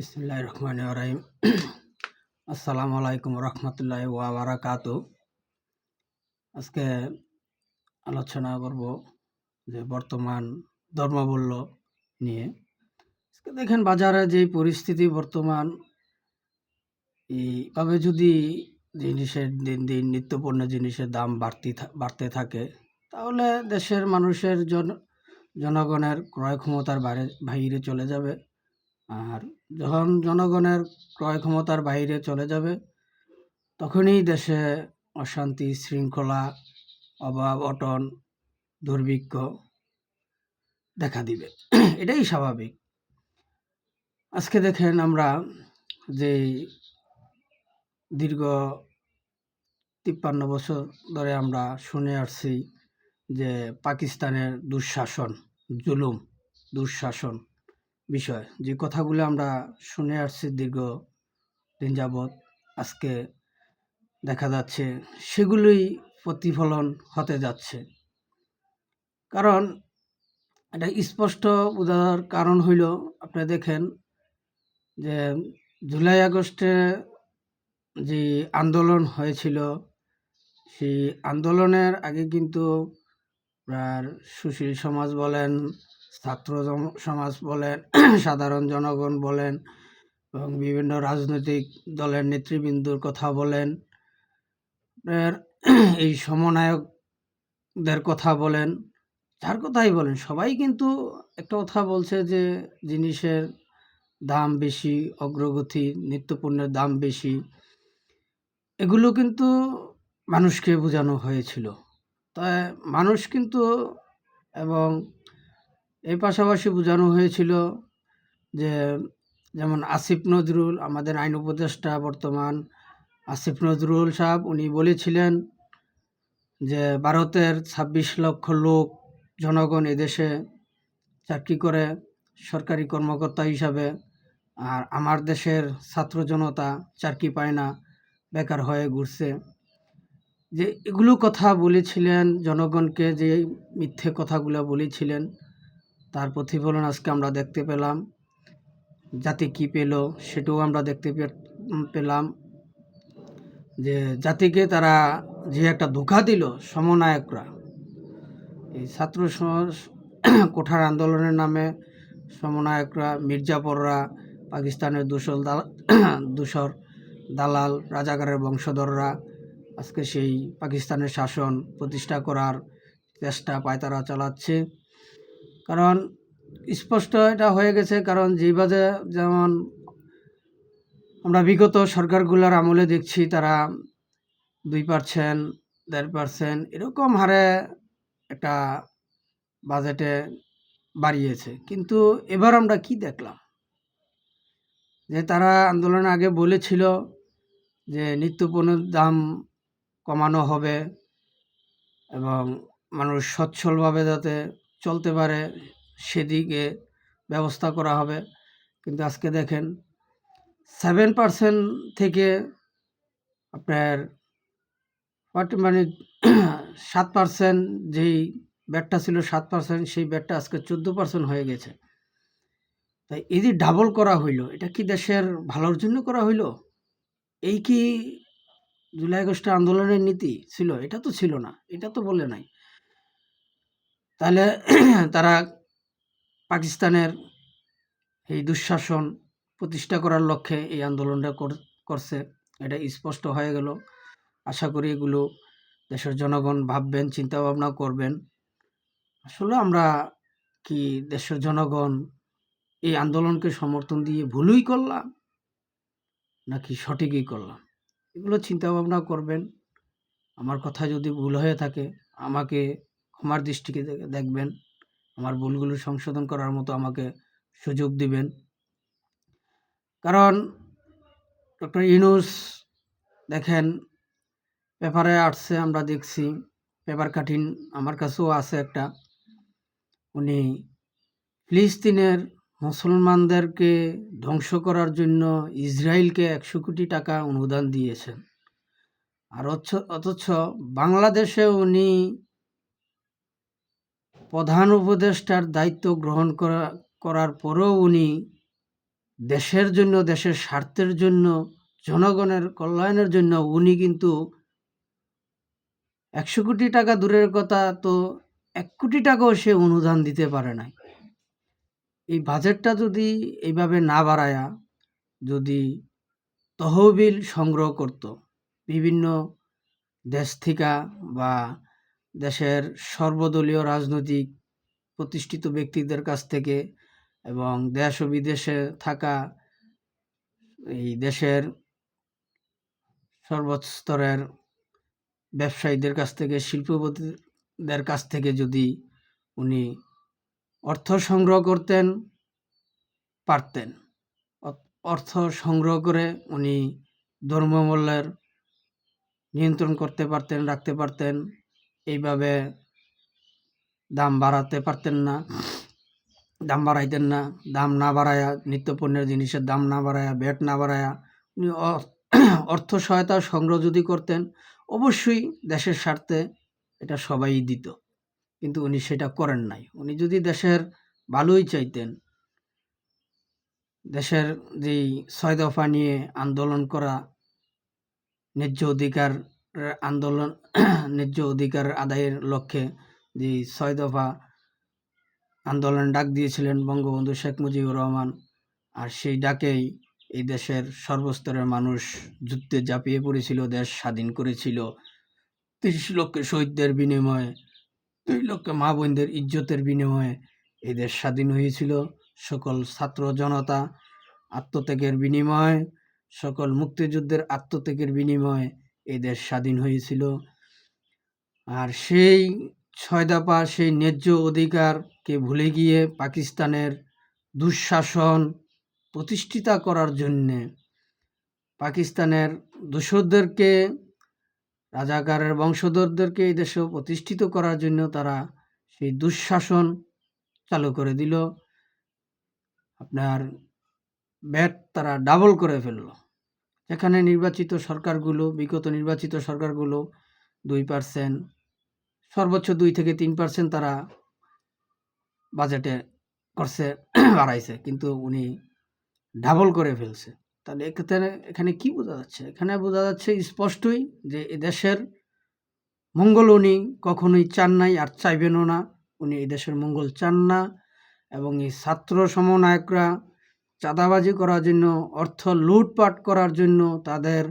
বিসমুল্লাহ রহমান রাহিম। আসসালামু আলাইকুম রহমতুল্লাহ ওয়াবারাকাত আজকে আলোচনা করব যে বর্তমান ধর্মবল্য নিয়ে। আজকে দেখেন বাজারে যে পরিস্থিতি বর্তমান এইভাবে যদি জিনিসের দিন দিন নিত্যপণ্য জিনিসের দাম বাড়তি বাড়তে থাকে, তাহলে দেশের মানুষের জন, জনগণের ক্রয় ক্ষমতার বাইরে বাইরে চলে যাবে। আর যখন জনগণের ক্রয় ক্ষমতার বাইরে চলে যাবে, তখনই দেশে অশান্তি, শৃঙ্খলা, অভাব অটন দুর্ভিক্ষ দেখা দিবে। এটাই স্বাভাবিক। আজকে দেখেন আমরা যে দীর্ঘ তিপ্পান্ন বছর ধরে আমরা শুনে আসছি যে পাকিস্তানের দুঃশাসন, জুলুম, দুঃশাসন বিষয়। যে কথাগুলো আমরা শুনে আসছি দীর্ঘ দিন যাবৎ, আজকে দেখা যাচ্ছে সেগুলোই প্রতিফলন হতে যাচ্ছে। কারণ এটা স্পষ্ট বোঝার কারণ হইল, আপনি দেখেন যে জুলাই আগস্টে যে আন্দোলন হয়েছিল, সেই আন্দোলনের আগে কিন্তু আপনার সুশীল সমাজ বলেন ছাত্র সমাজ বলেন, সাধারণ জনগণ বলেন এবং বিভিন্ন রাজনৈতিক দলের নেতৃবৃন্দর কথা বলেন। এই সমনায়কদের কথা বলেন, যার কথাই বলেন। সবাই কিন্তু একটা কথা বলছে যে, জিনিসের দাম বেশি, অগ্রগতি, নিত্যপণ্যের দাম বেশি, এগুলো কিন্তু মানুষকে বোঝানো হয়েছিল। তাই মানুষ কিন্তু এবং এর পাশাপাশি বোঝানো হয়েছিল যে যেমন আসিফ নজরুল, আমাদের আইন উপদেষ্টা বর্তমান আসিফ নজরুল সাহেব, উনি বলেছিলেন যে ভারতের ছাব্বিশ লক্ষ লোক জনগণ এদেশে চাকরি করে সরকারি কর্মকর্তা হিসাবে, আর আমার দেশের ছাত্র জনতা চাকরি পায় না, বেকার হয়ে ঘুরছে। যে এগুলো কথা বলেছিলেন, জনগণকে যে মিথ্যে কথাগুলো বলেছিলেন তার প্রতিফলন আজকে আমরা দেখতে পেলাম। জাতি কি পেল সেটাও আমরা দেখতে পেলাম যে জাতিকে তারা যে একটা ধোকা দিল সমনায়করা। এই ছাত্র কোঠার আন্দোলনের নামে সমনায়করা, মির্জাপররা, পাকিস্তানের দূষর দাল দূষর দালাল, রাজাকারের বংশধররা আজকে সেই পাকিস্তানের শাসন প্রতিষ্ঠা করার চেষ্টা পায়তারা চালাচ্ছে। কারণ স্পষ্ট এটা হয়ে গেছে, কারণ যেভাবে যেমন আমরা বিগত সরকারগুলোর আমলে দেখছি, তারা দুই পার্সেন্ট, দেড় পার্সেন্ট এরকম হারে একটা বাজেটে বাড়িয়েছে। কিন্তু এবার আমরা কি দেখলাম? যে তারা আন্দোলনের আগে বলেছিল যে নিত্যপণ্যের দাম কমানো হবে এবং মানুষ সচ্ছলভাবে যাতে চলতে পারে, সেদিকে ব্যবস্থা করা হবে। কিন্তু আজকে দেখেন সেভেন পার্সেন্ট থেকে আপনার মানে সাত পার্সেন্ট যেই ব্যাটটা ছিল সাত পার্সেন্ট সেই ব্যাটটা আজকে চোদ্দ পার্সেন্ট হয়ে গেছে। তাই এই যে ডাবল করা হইল, এটা কি দেশের ভালোর জন্য করা হইল? এই কি জুলাই আগস্ট আন্দোলনের নীতি ছিল? এটা তো ছিল না, এটা তো বলে নাই। তাহলে তারা পাকিস্তানের এই দুঃশাসন প্রতিষ্ঠা করার লক্ষ্যে এই আন্দোলনটা কর- করছে। এটা স্পষ্ট হয়ে গেল। আশা করি এগুলো দেশের জনগণ ভাববেন চিন্তা ভাবনা করবেন। আসলে আমরা কি দেশের জনগণ এই আন্দোলনকে সমর্থন দিয়ে ভুলই করলাম, নাকি সঠিকই করলাম? এগুলো চিন্তা ভাবনা করবেন। আমার কথা যদি ভুল হয়ে থাকে, আমাকে ক্ষমার দৃষ্টিকে দেখবেন, আমার ভুলগুলো সংশোধন করার মতো আমাকে সুযোগ দিবেন। কারণ, ডক্টর ইনুস দেখেন, পেপারে আসছে, আমরা দেখছি, পেপার কাটিং আমার কাছেও আছে একটা। উনি ফিলিস্তিনের মুসলমানদেরকে ধ্বংস করার জন্য ইসরায়েলকে একশো কোটি টাকা অনুদান দিয়েছেন। আর অথচ বাংলাদেশে উনি প্রধান উপদেষ্টার দায়িত্ব গ্রহণ করা, করার পরেও উনি দেশের জন্য, দেশের স্বার্থের জন্য, জনগণের কল্যাণের জন্য উনি কিন্তু একশো কোটি টাকা দূরের কথা তো এক কোটি টাকাও সে অনুদান দিতে পারে নাই। এই বাজেটটা যদি এইভাবে না বাড়ায়া, যদি তহবিল সংগ্রহ করত, বিভিন্ন দেশ থেকে বা দেশের সর্বদলীয় রাজনৈতিক প্রতিষ্ঠিত ব্যক্তিদের কাছ থেকে এবং দেশ ও বিদেশে থাকা এই দেশের সর্বস্তরের ব্যবসায়ীদের কাছ থেকে, শিল্পপতিদের কাছ থেকে যদি উনি অর্থ সংগ্রহ করতেন, পারতেন। অর্থ সংগ্রহ করে উনি দ্রব্যমূল্যের নিয়ন্ত্রণ করতে পারতেন, রাখতে পারতেন। এইভাবে দাম বাড়াতে পারতেন না, দাম বাড়াইতেন না, দাম না বাড়ায়া, নিত্যপণ্যের জিনিসের দাম না বাড়ায়া, ব্যাট না বাড়ায়া, উনি অর্থ সহায়তা সংগ্রহ যদি করতেন, অবশ্যই দেশের স্বার্থে এটা সবাই দিত। কিন্তু উনি সেটা করেন নাই। উনি যদি দেশের ভালোই চাইতেন, দেশের যেই ছয় দফা নিয়ে আন্দোলন করা, ন্যায্য অধিকার আন্দোলন ন্যায্য অধিকার আদায়ের লক্ষ্যে যে ছয় দফা আন্দোলন ডাক দিয়েছিলেন বঙ্গবন্ধু শেখ মুজিবুর রহমান, আর সেই ডাকেই এই দেশের সর্বস্তরের মানুষ যুদ্ধে ঝাঁপিয়ে পড়েছিল, দেশ স্বাধীন করেছিল। তিরিশ লক্ষ শহীদদের বিনিময়ে, দুই লক্ষ মা বোনদের ইজ্জতের বিনিময়ে এই দেশ স্বাধীন হয়েছিল। সকল ছাত্র জনতা আত্মত্যাগের বিনিময়ে, সকল মুক্তিযুদ্ধের আত্মত্যাগের বিনিময়ে এই দেশ স্বাধীন হয়েছিল। আর সেই ছয় দফা সেই ন্যায্য অধিকারকে ভুলে গিয়ে পাকিস্তানের দুঃশাসন প্রতিষ্ঠিতা করার জন্যে পাকিস্তানের দোসরদেরকে, রাজাকারের বংশধরদেরকে এই দেশে প্রতিষ্ঠিত করার জন্য তারা সেই দুঃশাসন চালু করে দিল। আপনার ব্যাট তারা ডাবল করে ফেলল। এখানে নির্বাচিত সরকারগুলো, বিগত নির্বাচিত সরকারগুলো দুই পার্সেন্ট সর্বোচ্চ দুই থেকে তিন পার্সেন্ট তারা বাজেটে করছে, বাড়াইছে। কিন্তু উনি ডাবল করে ফেলছে। তাহলে এক্ষেত্রে এখানে কি বোঝা যাচ্ছে? এখানে বোঝা যাচ্ছে স্পষ্টই যে দেশের মঙ্গল উনি কখনোই চান নাই আর চাইবেনও না। উনি এই দেশের মঙ্গল চান না এবং এই ছাত্র সমনায়করা চাঁদাবাজি করার জন্য, অর্থ লুটপাট করার জন্য, তাদের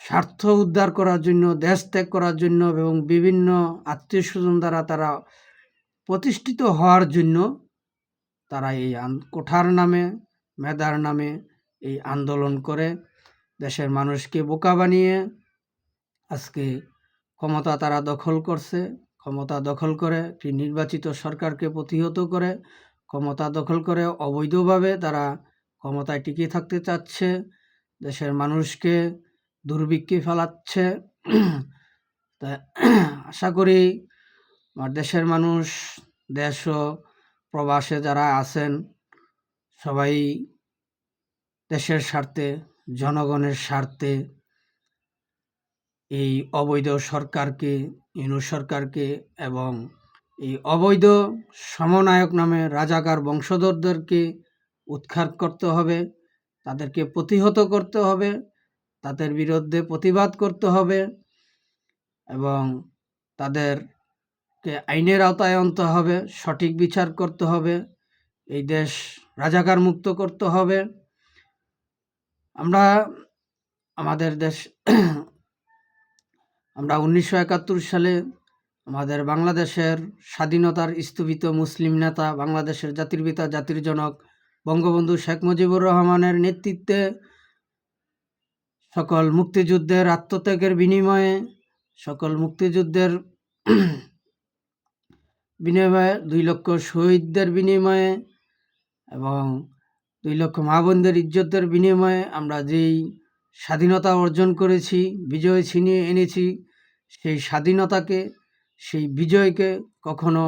স্বার্থ উদ্ধার করার জন্য, দেশ ত্যাগ করার জন্য এবং বিভিন্ন আত্মীয় স্বজন দ্বারা তারা প্রতিষ্ঠিত হওয়ার জন্য তারা এই কোঠার নামে, মেধার নামে এই আন্দোলন করে দেশের মানুষকে বোকা বানিয়ে আজকে ক্ষমতা তারা দখল করছে। ক্ষমতা দখল করে একটি নির্বাচিত সরকারকে প্রতিহত করে ক্ষমতা দখল করে অবৈধভাবে তারা ক্ষমতায় টিকিয়ে থাকতে চাচ্ছে, দেশের মানুষকে দুর্ভিক্ষে ফেলাচ্ছে। তা আশা করি আমার দেশের মানুষ, দেশ ও প্রবাসে যারা আছেন, সবাই দেশের স্বার্থে, জনগণের স্বার্থে এই অবৈধ সরকারকে ইনু সরকারকে এবং এই অবৈধ সমনায়ক নামে রাজাকার বংশধরদেরকে উৎখাত করতে হবে, তাদেরকে প্রতিহত করতে হবে, তাদের বিরুদ্ধে প্রতিবাদ করতে হবে এবং তাদেরকে আইনের আওতায় আনতে হবে, সঠিক বিচার করতে হবে, এই দেশ রাজাকার মুক্ত করতে হবে। আমরা আমাদের দেশ, আমরা উনিশশো একাত্তর সালে আমাদের বাংলাদেশের স্বাধীনতার স্থপিত মুসলিম নেতা, বাংলাদেশের জাতির পিতা, জাতির জনক বঙ্গবন্ধু শেখ মুজিবুর রহমানের নেতৃত্বে সকল মুক্তিযুদ্ধের আত্মত্যাগের বিনিময়ে, সকল মুক্তিযুদ্ধের বিনিময়ে, দুই লক্ষ শহীদদের বিনিময়ে এবং দুই লক্ষ মা বোনদের ইজ্জতের বিনিময়ে আমরা যেই স্বাধীনতা অর্জন করেছি, বিজয় ছিনিয়ে এনেছি, সেই স্বাধীনতাকে সেই বিজয়কে কখনো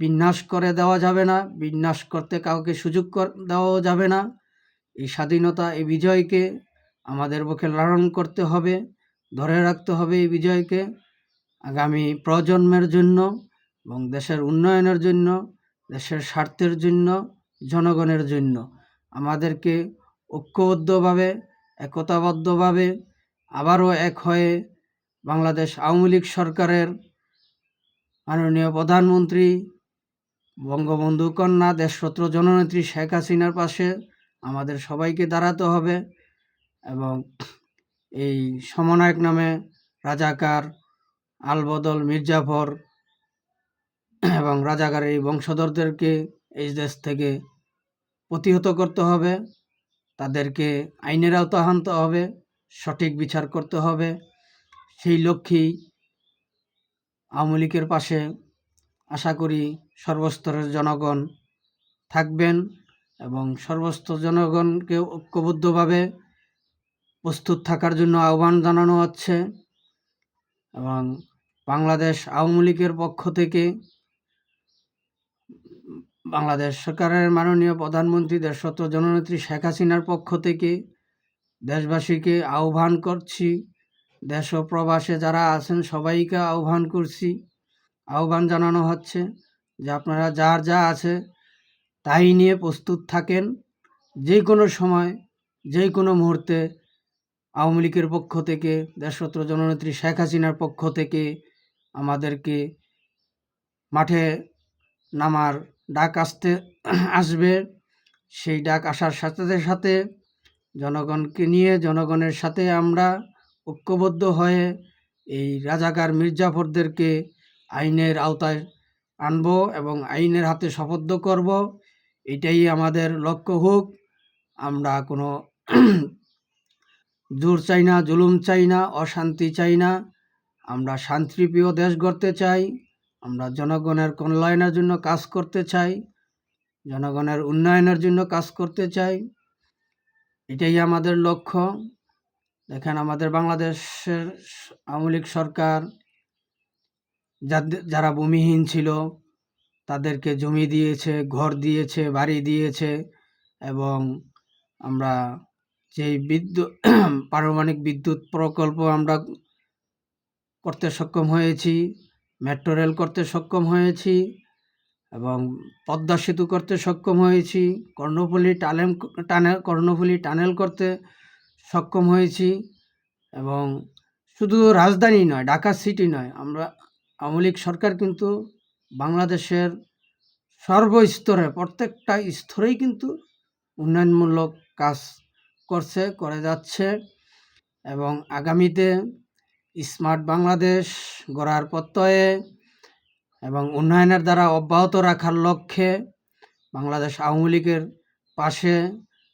বিন্যাস করে দেওয়া যাবে না, বিন্যাস করতে কাউকে সুযোগ দেওয়াও যাবে না। এই স্বাধীনতা, এই বিজয়কে আমাদের পক্ষে লালন করতে হবে, ধরে রাখতে হবে এই বিজয়কে আগামী প্রজন্মের জন্য এবং দেশের উন্নয়নের জন্য, দেশের স্বার্থের জন্য, জনগণের জন্য। আমাদেরকে ঐক্যবদ্ধভাবে, একতাবদ্ধভাবে আবারও এক হয়ে বাংলাদেশ আওয়ামী লীগ সরকারের মাননীয় প্রধানমন্ত্রী, বঙ্গবন্ধু কন্যা, দেশরত্ন জননেত্রী শেখ হাসিনার পাশে আমাদের সবাইকে দাঁড়াতে হবে এবং এই সমনায়ক নামে রাজাকার আলবদল মির্জাফর এবং রাজাকার এই বংশধরদেরকে এই দেশ থেকে প্রতিহত করতে হবে। তাদেরকে আইনের আওতা আনতে হবে, সঠিক বিচার করতে হবে। সেই লক্ষ্যেই আওয়ামী লীগের পাশে আশা করি সর্বস্তরের জনগণ থাকবেন এবং সর্বস্তর জনগণকে ঐক্যবদ্ধভাবে প্রস্তুত থাকার জন্য আহ্বান জানানো হচ্ছে এবং বাংলাদেশ আওয়ামী লীগের পক্ষ থেকে বাংলাদেশ সরকারের মাননীয় প্রধানমন্ত্রী দেশরত জননেত্রী শেখ হাসিনার পক্ষ থেকে দেশবাসীকে আহ্বান করছি দেশ প্রবাসে যারা আছেন, সবাইকে আহ্বান করছি। আহ্বান জানানো হচ্ছে যে আপনারা যার যা আছে তাই নিয়ে প্রস্তুত থাকেন। যে কোনো সময়, যে কোনো মুহূর্তে আওয়ামী লীগের পক্ষ থেকে দেশরত্র জননেত্রী শেখ হাসিনার পক্ষ থেকে আমাদেরকে মাঠে নামার ডাক আসতে, আসবে। সেই ডাক আসার সাথে সাথে জনগণকে নিয়ে, জনগণের সাথে আমরা ঐক্যবদ্ধ হয়ে এই রাজাকার মির্জাফরদেরকে আইনের আওতায় আনব এবং আইনের হাতে শপথ করব। এটাই আমাদের লক্ষ্য হোক। আমরা কোনো জোর চাই না, জুলুম চাই না, অশান্তি চাই না। আমরা শান্তিপ্রিয় দেশ গড়তে চাই। আমরা জনগণের কল্যাণের জন্য কাজ করতে চাই। জনগণের উন্নয়নের জন্য কাজ করতে চাই। এটাই আমাদের লক্ষ্য। দেখেন, আমাদের বাংলাদেশের আওয়ামী লীগ সরকার যারা ভূমিহীন ছিল, তাদেরকে জমি দিয়েছে, ঘর দিয়েছে, বাড়ি দিয়েছে এবং আমরা যেই বিদ্যুৎ, পারমাণবিক বিদ্যুৎ প্রকল্প আমরা করতে সক্ষম হয়েছি, মেট্রো রেল করতে সক্ষম হয়েছি এবং পদ্মা সেতু করতে সক্ষম হয়েছি, Karnaphuli tunnel tunnel Karnaphuli tunnel করতে সক্ষম হয়েছি এবং শুধু রাজধানী নয়, ঢাকা সিটি নয়, আমরা আওয়ামী লীগ সরকার কিন্তু বাংলাদেশের সর্বস্তরে, প্রত্যেকটা স্তরেই কিন্তু উন্নয়নমূলক কাজ করছে, করে যাচ্ছে এবং আগামীতে স্মার্ট বাংলাদেশ গড়ার প্রত্যয়ে এবং উন্নয়নের দ্বারা অব্যাহত রাখার লক্ষ্যে বাংলাদেশ আওয়ামী লীগের পাশে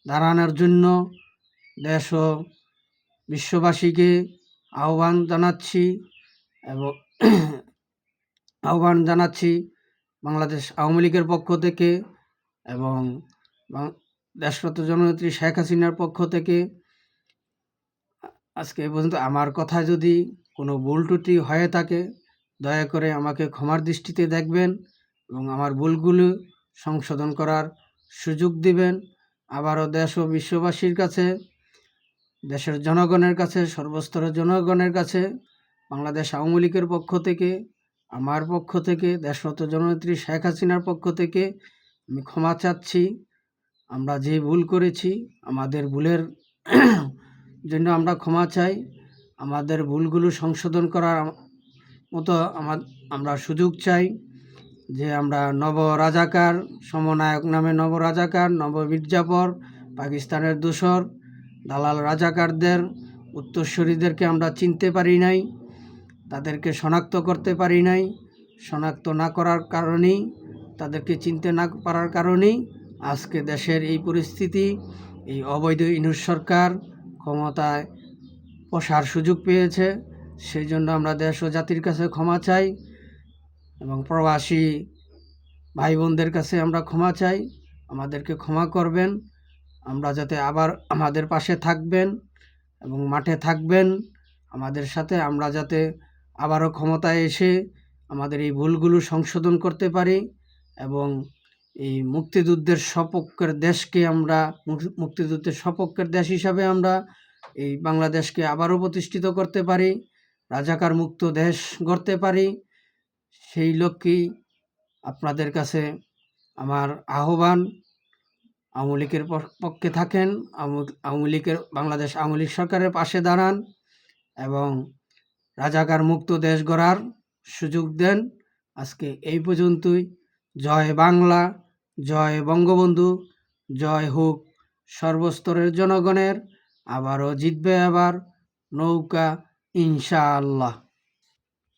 দাঁড়ানোর জন্য দেশ ও বিশ্ববাসীকে আহ্বান জানাচ্ছি এবং আহ্বান জানাচ্ছি বাংলাদেশ আওয়ামী লীগের পক্ষ থেকে এবং দেশরত জননেত্রী শেখ হাসিনার পক্ষ থেকে। আজকে এ পর্যন্ত আমার কথা যদি কোনো ভুল ত্রুটি হয়ে থাকে, দয়া করে আমাকে ক্ষমার দৃষ্টিতে দেখবেন এবং আমার ভুলগুলো সংশোধন করার সুযোগ দিবেন। আবারও দেশ ও বিশ্ববাসীর কাছে দেশের জনগণের কাছে, সর্বস্তরের জনগণের কাছে, বাংলাদেশ আওয়ামী লীগের পক্ষ থেকে, আমার পক্ষ থেকে, দেশরত জননেত্রী শেখ হাসিনার পক্ষ থেকে আমি ক্ষমা চাচ্ছি। আমরা যে ভুল করেছি, আমাদের ভুলের জন্য আমরা ক্ষমা চাই। আমাদের ভুলগুলো সংশোধন করার মতো আমার আমরা সুযোগ চাই যে আমরা নব রাজাকার সমনায়ক নামে নব রাজাকার নব মির্জাপর পাকিস্তানের দোসর দালাল রাজাকারদের, উত্তরসূরিদেরকে আমরা চিনতে পারি নাই, তাদেরকে শনাক্ত করতে পারি নাই, শনাক্ত না করার কারণেই, তাদেরকে চিনতে না পারার কারণেই আজকে দেশের এই পরিস্থিতি, এই অবৈধ ইনুস সরকার ক্ষমতায় বসার সুযোগ পেয়েছে। সেই জন্য আমরা দেশ ও জাতির কাছে ক্ষমা চাই এবং প্রবাসী ভাই বোনদের কাছে আমরা ক্ষমা চাই। আমাদেরকে ক্ষমা করবেন। আমরা যাতে আবার আমাদের পাশে থাকবেন এবং মাঠে থাকবেন, আমাদের সাথে আমরা যাতে আবারও ক্ষমতায় এসে আমাদের এই ভুলগুলো সংশোধন করতে পারি এবং এই মুক্তিযুদ্ধের সপক্ষের দেশকে আমরা মুক্তিযুদ্ধের সপক্ষের দেশ হিসাবে আমরা এই বাংলাদেশকে আবারও প্রতিষ্ঠিত করতে পারি, রাজাকার মুক্ত দেশ গড়তে পারি। সেই লক্ষ্যেই আপনাদের কাছে আমার আহ্বান। আওয়ামী লীগের পক্ষে থাকেন, আওয়ামী- লীগের, বাংলাদেশ আওয়ামী লীগ সরকারের পাশে দাঁড়ান এবং রাজাকার মুক্ত দেশ গড়ার সুযোগ দেন। আজকে এই পর্যন্তই। জয় বাংলা, জয় বঙ্গবন্ধু, জয় হোক সর্বস্তরের জনগণের। আবারও জিতবে আবার নৌকা, ইনশাআল্লাহ।